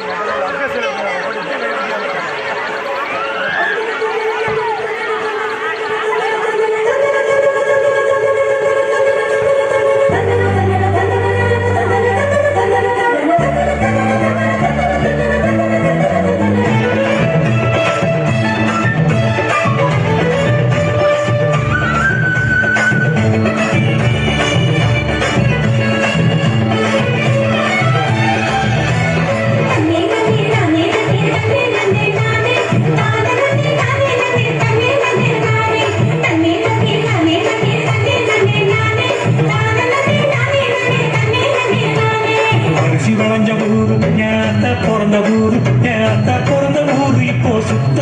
¿Qué se பிறந்த ஊரு. என் அத்தா பிறந்த ஊரு இப்போ சுத்த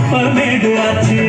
அப்பமேடு ஆச்சு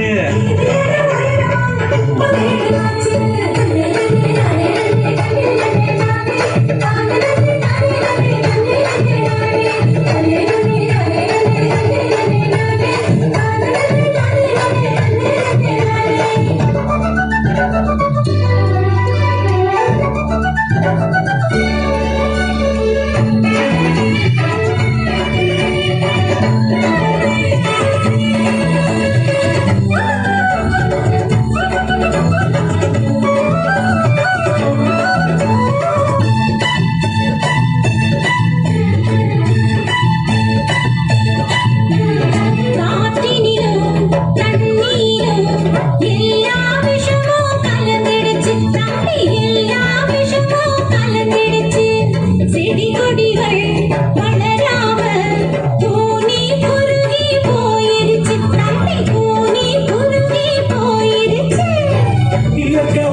You.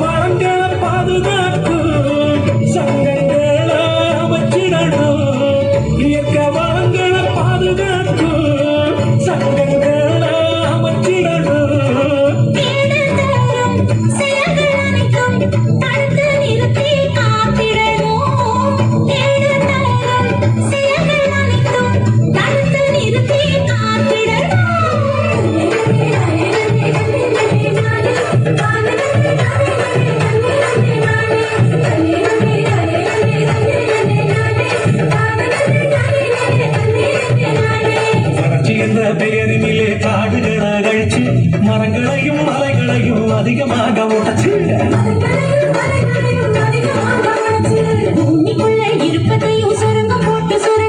பெயரினிலே காடுகள் அகழ்ச்சி மரங்களையும் மலைகளையும் அதிகமாக உடைச்சு இருப்பதையும் சுரங்கம் போட்டு சுரங்க